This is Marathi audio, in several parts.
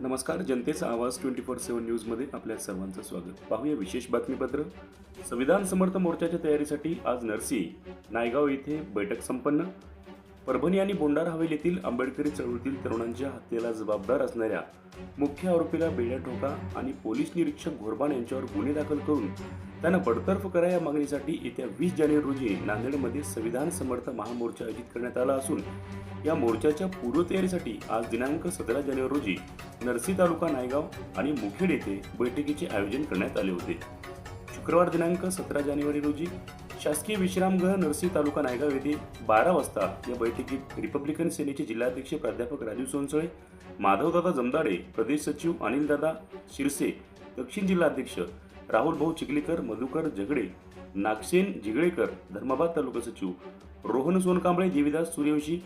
नमस्कार जनतेचा आवाज ट्वेंटी फोर सेव्हन न्यूजमध्ये आपल्या सर्वांचं स्वागत. पाहूया विशेष बातमीपत्र. संविधान समर्थ मोर्चाच्या तयारीसाठी आज नरसी नायगाव येथे बैठक संपन्न. परभणी आणि बोंडार हवेलीतील आंबेडकरी चळवळीतील तरुणांच्या हत्येला जबाबदार असणाऱ्या मुख्य आरोपीला बेड्या ठोका आणि पोलीस निरीक्षक घोरबाण यांच्यावर गुन्हे दाखल करून त्यांना बडतर्फ करा या मागणीसाठी येत्या वीस जानेवारी रोजी नांदेडमध्ये संविधान समर्थ महामोर्चा आयोजित करण्यात आला असून या मोर्चाच्या पूर्वतयारीसाठी आज दिनांक सतरा जानेवारी रोजी नरसी तालुका नायगाव आणि मुखेड येथे बैठकीचे आयोजन करण्यात आले होते. शुक्रवार दिनांक सतरा जानेवारी रोजी शासकीय विश्रामगृह नरसी तालुका नायगाव येथे बारा वाजता या बैठकीत रिपब्लिकन सेनेचे जिल्हाध्यक्ष प्राध्यापक राजू सोनसळे माधवदादा जमदाडे प्रदेश सचिव अनिलदादा शिरसे दक्षिण जिल्हाध्यक्ष राहुल भाऊ चिखलीकर मधुकर झगडे नागसेन जिगळेकर धर्माबाद तालुका सचिव रोहन सोनकांबळे देवीदास सूर्यवंशी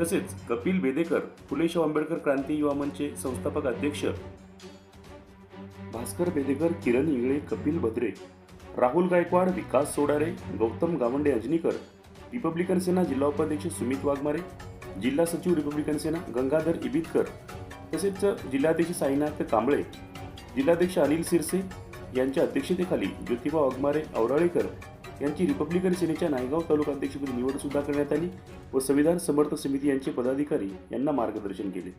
तसेच कपिल बेदेकर फुले आंबेडकर क्रांती युवा मंचचे संस्थापक अध्यक्ष भास्कर बेदेकर किरण इंगळे कपिल भद्रे राहुल गायकवाड विकास सोडारे गौतम गावंडे अजनीकर रिपब्लिकन सेना जिल्हा उपाध्यक्ष सुमित वाघमारे जिल्हा सचिव रिपब्लिकन सेना गंगाधर इबितकर तसेच जिल्हाध्यक्ष साईनाथ कांबळे जिल्हाध्यक्ष अनिल सिरसे यांच्या अध्यक्षतेखाली ज्योतिबा वाघमारे औराळेकर यांची रिपब्लिकन सेनेच्या नायगाव तालुका अध्यक्षपदी निवड सुद्धा करण्यात आली व संविधान समर्थ समिती यांचे पदाधिकारी यांना मार्गदर्शन केले.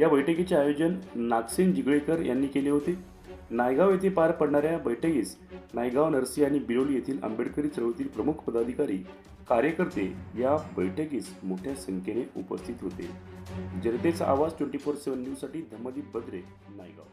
या बैठकीचे आयोजन नागसेन जिगळेकर यांनी केले होते. नायगाव येथे पार पडणाऱ्या बैठकीस नायगाव नरसी आणि बिरोली येथील आंबेडकरी चळवळीतील प्रमुख पदाधिकारी कार्यकर्ते या बैठकीस मोठ्या संख्येने उपस्थित होते. जनतेचा आवाज ट्वेंटी फोर सेव्हन न्यूजसाठी धमदीप बद्रे नायगाव.